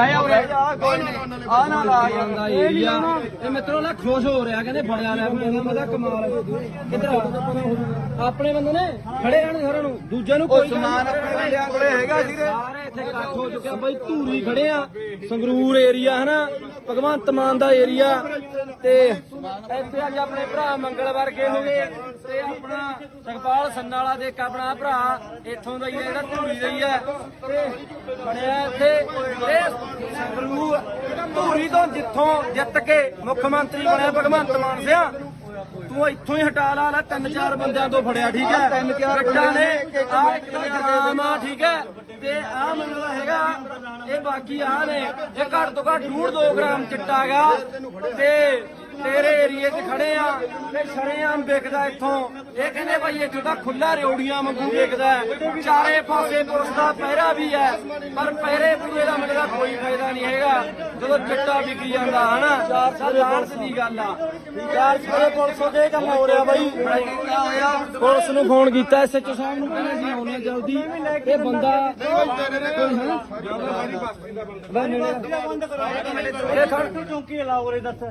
ਬਹਿ ਜਾ ਉਰੇ। ਕੋਈ ਨਹੀਂ। ਆ ਨਾ ਲਾ ਜਾਂਦਾ ਏਰੀਆ ਇਹ ਮਿੱਤਰੋ ਨਾ ਖੁਸ਼ ਹੋ ਰਿਹਾ ਕਹਿੰਦੇ ਬੜਿਆ ਲੈ ਮੈਂ ਮਜ਼ਾ ਕਮਾਲ ਹੈ। ਕਿੱਧਰ ਆ? ਆਪਣੇ ਬੰਦੇ ਨੇ ਖੜੇ ਰਹਿਣ ਸਾਰਿਆਂ ਨੂੰ। ਦੂਜੇ ਨੂੰ ਕੋਈ ਸਮਾਨ ਆਪਣੇ ਬੰਦਿਆਂ ਕੋਲੇ ਹੈਗਾ ਸੀਰੇ ਸਾਰੇ ਇੱਥੇ ਇਕੱਠ ਹੋ ਚੁੱਕਿਆ ਬਾਈ ਧੂਰੀ ਖੜੇ ਆ। ਸੰਗਰੂਰ ਏਰੀਆ ਹਨਾ? ਭਗਵੰਤ ਮਾਨ ਦਾ ਏਰੀਆ। ਤੇ ਇੱਥੇ ਅੱਜ ਆਪਣੇ ਭਰਾ ਮੰਗਲ ਵਰਗੇ ਹੋ ਗਏ ਤੇ ਆਪਣਾ ਸੁਖਪਾਲ ਸੰਨਾ ਵਾਲਾ ਦੇ ਇੱਕ ਆਪਣਾ ਭਰਾ ਇੱਥੋਂ ਦਾ ਹੀ ਹੈ ਜਿਹੜਾ ਧੂਰੀ ਦਾ ਹੀ ਹੈ। ਤੇ ਬਣਿਆ ਇੱਥੇ ਇਹ ਸੰਗਰੂਰ ਧੂਰੀ ਤੋਂ ਜਿੱਥੋਂ ਜਿੱਤ ਕੇ ਮੁੱਖ ਮੰਤਰੀ ਬਣਿਆ ਭਗਵੰਤ ਮਾਨ ਸਿਆ ਤੂੰ ਇੱਥੋਂ ਹੀ ਹਟਾ ਲਾ ਲੈ ਤਿੰਨ ਚਾਰ ਬੰਦਿਆਂ ਤੋਂ ਫੜਿਆ ਠੀਕ ਹੈ? ਤਿੰਨ ਚਾਰ ਗੱਟਾਂ ਨੇ ਆ ਇੱਕ ਠੀਕ ਹੈ? ਤੇ ਆ ਮੈਨੂੰ ਹੈਗਾ ਇਹ ਬਾਕੀ ਆ ਨੇ ਇਹ ਘੱਟ ਤੋਂ ਘੱਟ 2 ਗ੍ਰਾਮ ਚਿੱਟਾ ਗਾ ਤੇ ਤੇਰੇ ਏਰੀਏ 'ਚ ਖੜੇ ਆ ਤੇ ਸ਼ਰੇਆਮ ਵਿਕਦਾ ਇੱਥੋਂ। ਇਹ ਕਹਿੰਦੇ ਭਾਈ ਇੱਥੋਂ ਤਾਂ ਖੁੱਲਾ ਰਿਉੜੀਆਂ ਵਾਂਗੂ ਵਿਕਦਾ ਹੈ। ਚਾਰੇ ਪਾਸੇ ਪੁਲਿਸ ਦਾ ਪਹਿਰਾ ਵੀ ਹੈ ਪਰ ਪਹਿਰੇ ਪੂਰੇ ਦਾ ਦਾ ਕੋਈ ਫਾਇਦਾ ਨਹੀਂ ਹੈਗਾ। ਜਦੋਂ ਚਿੱਟਾ ਵਿਕੀ ਜਾਂਦਾ ਹਨਾ? ਪੁਲਿਸ ਦੀ ਗੱਲ ਆ। ਚਾਰ ਸਾਰੇ ਪੁਲਿਸ ਦੇ ਕੰਮ ਹੋ ਰਿਹਾ ਬਾਈ। ਪੁਲਿਸ ਨੂੰ ਫੋਨ ਕੀਤਾ ਐਸਐਚਓ ਸਾਹਿਬ ਨੂੰ ਕਹਿੰਦੇ ਸੀ ਆਉਣੇ ਜਲਦੀ। ਇਹ ਬੰਦਾ ਇਹ ਖੜ ਚੌਂਕੀ ਲਾਓ ਉਰੇ ਦੱਸ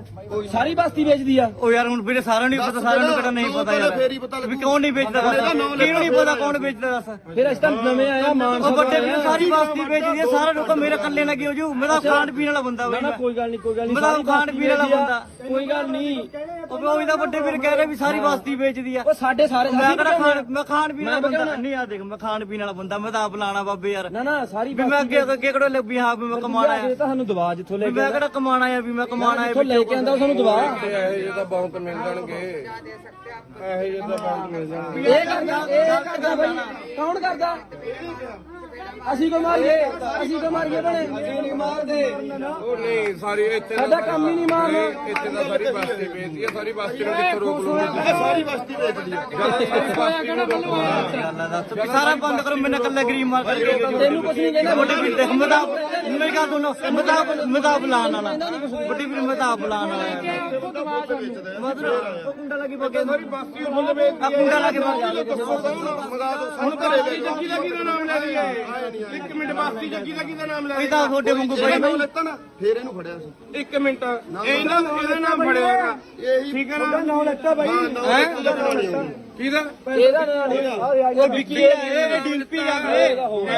ਸਾਰੀ ਬਸਤੀ ਵੇਚਦੀ ਆ। ਉਹ ਯਾਰ ਹੁਣ ਵੀਰੇ ਸਾਰਿਆਂ ਨੂੰ ਪਤਾ ਸਾਰਿਆਂ ਨੂੰ ਕਿਹੜਾ ਨਹੀਂ ਪਤਾ ਯਾਰ। ਵੀ ਕੌਣ ਨਹੀਂ ਵੇਚਦਾ ਦੱਸ। ਕਿਹਨੂੰ ਨਹੀਂ ਪਤਾ ਕੌਣ ਵੇਚਦਾ ਦੱਸ। ਫਿਰ ਅਸੀਂ ਤਾਂ ਨਵੇਂ ਆਇਆ ਮਾਨ ਉਹ ਵੱਡੇ ਵੀਰੇ ਸਾਰੀ ਬਸਤੀ ਵੇਚਦੀ ਹੈ ਸਾਰਾ ਲੋਕ ਮੇਰੇ ਕੱਲੇ ਲੱਗੇ ਹੋ ਜੂ? ਮੇਰਾ ਖਾਣ ਪੀਣ ਵਾਲਾ ਬੰਦਾ ਨਾ ਕੋਈ ਗੱਲ ਨਹੀਂ ਕੋਈ ਗੱਲ ਨਹੀਂ ਮੇਰਾ ਖਾਣ ਪੀਣ ਵਾਲਾ ਆ। ਬੰਦਾ। ਕੋਈ ਗੱਲ ਨਹੀਂ। ਉਹ ਉਹ ਇਹਦਾ ਵੱਡੇ ਵੀਰ ਕਹਿ ਰਹੇ ਵੀ ਸਾਰੀ ਬਸਤੀ ਵੇਚਦੀ ਆ। ਉਹ ਸਾਡੇ ਸਾਰੇ ਮੈਂ ਕਿਹੜਾ ਖਾਣ ਮੈਂ ਖਾਣ ਪੀਣ ਵਾਲਾ ਬੰਦਾ। ਨਹੀਂ ਆ ਦੇਖ ਮੈਂ ਖਾਣ ਪੀਣ ਵਾਲਾ ਬੰਦਾ ਮੈਂ ਤਾਂ ਆਪ ਲਾਣਾ ਬਾਬੇ ਯਾਰ। ਨਾ ਨਾ ਸਾਰੀ ਵੀ ਮੈਂ ਅੱਗੇ ਅੱਗੇ ਕਿਹੜਾ ਲੱਭੀ ਹਾਂ ਵੀ ਮੈਂ ਕਮਾਣਾ ਇਹ ਆ ਤਾਂ ਸਾਨੂੰ ਦਵਾ ਜਿੱਥੋਂ ਲੈ ਵੀ ਕੇ ਮੈਂ ਕਿਹੜਾ ਕਮਾਣਾ ਆ ਵੀ ਮੈਂ ਕਮਾਣਾ ਆ ਜਿੱਥੋਂ ਲੈ ਕੇ ਆਂਦਾ ਸਾਨੂੰ ਦਵਾ ਇਹ ਤਾਂ ਬਹੁਤ ਮਿਲ ਜਾਣਗੇ। ਇਹ ਜੇ ਤਾਂ ਬਹੁਤ ਮਿਲ ਜਾਣਗੇ। ਇਹ ਕਰਦਾ ਇਹ ਕਰਦਾ ਬਾਈ। ਕੌਣ ਕਰਦਾ ਅਸੀਂ ਕੋ ਮਾਰੀਏ? ਅਸੀਂ ਕੋ ਮਾਰੀਏ ਬਣੇ ਅਸੀਂ ਨਹੀਂ ਮਾਰਦੇ ਉਹ ਨਹੀਂ ਸਾਰੀ ਇੱਥੇ ਤਾਂ ਸਾਡਾ ਕੰਮ ਹੀ ਨਹੀਂ ਮਾਰਨਾ। ਇੱਥੇ ਤਾਂ ਸਾਰੀ ਬਸਤੀ ਵੇਚਦੀ ਹੈ ਸਾਰੀ ਬਸਤੀ ਨੂੰ ਕਿੱਥੋਂ ਰੋਕ ਲੂਗਾ? ਸਾਰੀ ਬਸਤੀ ਵੇਚਦੀ ਹੈ ਸਾਰਾ ਬੰਦ ਕਰੋ ਮੈਨੇ ਕੱਲਾ ਗਰੀਬ ਮਾਰ ਕਰਕੇ ਤੈਨੂੰ ਕੁਝ ਨਹੀਂ ਕਹਿੰਦਾ। ਵੱਡੇ ਵੀਰ ਮਦਾਬ ਮੇਰੀ ਗੱਲ ਸੁਣੋ ਮਦਾਬ ਮਦਾਬ ਲਾਣ ਵਾਲਾ। ਵੱਡੀ ਵੀਰ ਮਦਾਬ ਲਾਣ ਵਾਲਾ। ਮਤਲਬ ਉਹ ਕੁੰਡਾ ਲੱਗੀ ਬਗੇ ਸਾਰੀ ਬਸਤੀ ਉਹ ਵੇਚ ਆ ਕੁੰਡਾ ਲੱਗੀ ਬਗੇ ਹੁਣ ਘਰੇ ਜੱਗੀ ਲੱਗੀ ਦਾ ਨਾਮ ਲੈ ਲਿਆ ਇੱਕ ਮਿੰਟ ਬਸਤੀ ਜੱਗੀ ਲੱਗੀ ਦਾ ਨਾਮ ਲੈ ਇਹ ਤਾਂ ਤੁਹਾਡੇ ਵਾਂਗੂ ਬਈ ਬਈ ਲੈਤਾ ਨਾ ਫੇਰ ਇਹਨੂੰ ਫੜਿਆ ਸੀ। ਇੱਕ ਮਿੰਟ। ਇਹਨਾਂ ਇਹਦਾ ਨਾਮ ਫੜਿਆਗਾ ਠੀਕ ਹੈ ਨਾ? ਨਾਮ ਲੈਤਾ ਬਾਈ। ਹੈ ਕਿਹਦਾ ਇਹਦਾ ਨਾਂ ਨਹੀਂ ਉਹ ਵਿੱਕੀ ਹੈ ਇਹ ਡਿੰਪੀ ਆ ਇਹ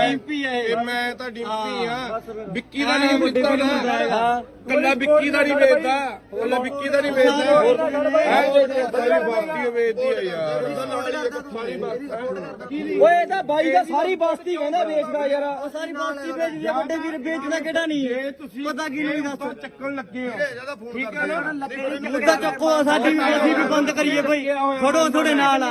ਡਿੰਪੀ ਹੈ ਇਹ ਮੈਂ ਤਾਂ ਡਿੰਪੀ ਆ। ਵਿੱਕੀ ਦਾ ਨਹੀਂ ਵੇਚਦਾ ਨਾ। ਕੱਲਾ ਵਿੱਕੀ ਦਾ ਨਹੀਂ ਵੇਚਦਾ ਕੱਲਾ ਵਿੱਕੀ ਦਾ ਨਹੀਂ ਵੇਚਦਾ ਹੈ ਸਾਰੀ ਬਸਤੀ ਵੇਚਦੀ ਆ ਯਾਰ। ਸਾਰੀ ਬਸਤੀ ਓਏ ਇਹ ਤਾਂ ਬਾਈ ਦਾ ਸਾਰੀ ਬਸਤੀ ਕਹਿੰਦਾ ਵੇਚਦਾ ਯਾਰ। ਉਹ ਸਾਰੀ ਬਸਤੀ ਵੇਚਦੀ ਆ ਵੱਡੇ ਵੀਰ ਵੇਚਦਾ ਕਿਹੜਾ ਨਹੀਂ? ਹੈ ਪਤਾ ਕੀ ਨਹੀਂ ਦੱਸ। ਚੱਕਣ ਲੱਗੇ ਹੋ। ਠੀਕ ਹੈ ਨਾ? ਮੁੱਦਾ ਚੱਕੋ ਸਾਡੀ ਵੀ ਅਸੀਂ ਵੀ ਬੰਦ ਕਰੀਏ ਬਈ। ਫੜੋ ਥੋੜੇ ਨਾਲ ਆ।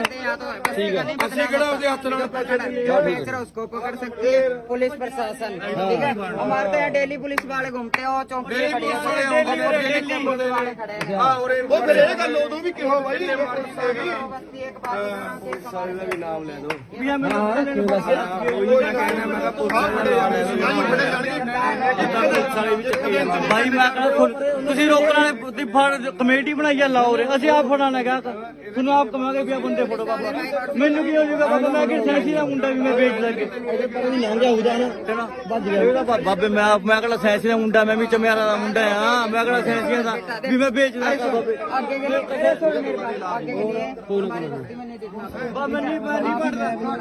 ठीक है ਅਸੀਂ ਕਿਹੜਾ ਆਪਦੇ ਹੱਥ ਨਾਲ ਪੈਸੇ ਦਿੰਦੇ जो बेच रहा है उसको पकड़ सकती है पुलिस प्रशासन ठीक है हमारे तो यहाँ डेली पुलिस वाले घूमते हैं और चौकी पे खड़ी ਪੁਲਿਸ ਵਾਲੇ ਆਉਂਦੇ ਨੇ डेली पुलिस वाले खड़े हैं ਹਾਂ ਉਰੇ ਉਹ ਫਿਰ ਇਹ ਗੱਲ ਉਦੋਂ ਵੀ ਕਿਹਾ ਬਾਈ बस्ती एक बात ਵੀ ਨਾਮ ਲੈ ਦੋ ਵੀ ਮੈਂ ਕਿਉਂ ਦੱਸਿਆ ਭਾਈ ਮੈਂ ਕਹਿੰਦਾ ਤੁਸੀਂ ਰੋਕਣ ਵਾਲੇ ਦੀ ਫੜ ਕਮੇਟੀ ਬਣਾਈ ਆ ਲਾਓ ਰੇ ਅਸੀਂ ਆਪ ਫੜਾਣਾ ਗਾ ਤੁਹਾਨੂੰ ਆਪ ਕਮਾਂਗੇ ਵੀ ਆ ਬੰਦੇ ਫੜੋ ਬਾਬਾ। ਮੈਨੂੰ ਕੀ ਹੋ ਜਾਊਗਾ ਬਾਬਾ ਮੈਂ ਕਿ ਸੈਂਸੀ ਦਾ ਮੁੰਡਾ ਵੀ ਮੈਂ ਵੇਚ ਲਾਂਗੇ ਬਾਬੇ ਮੈਂ ਮੈਂ ਕਹਿੰਦਾ ਸੈਂਸੀ ਦਾ ਮੁੰਡਾ ਮੈਂ ਵੀ ਚਮਿਆਰਾ ਦਾ ਮੁੰਡਾ ਆ। ਮੈਂ ਕਹਿੰਦਾ ਸੈਂਸੀਆਂ ਦਾ ਵੀ ਮੈਂ ਵੇਚ ਲਾਂਗਾ ਬਾਬੇ। ਅੱਗੇ ਜਿਹੜੇ ਅੱਗੇ ਜਿਹੜੇ ਬਾਬਾ ਨਹੀਂ ਮੈਂ ਨਹੀਂ ਪੜਦਾ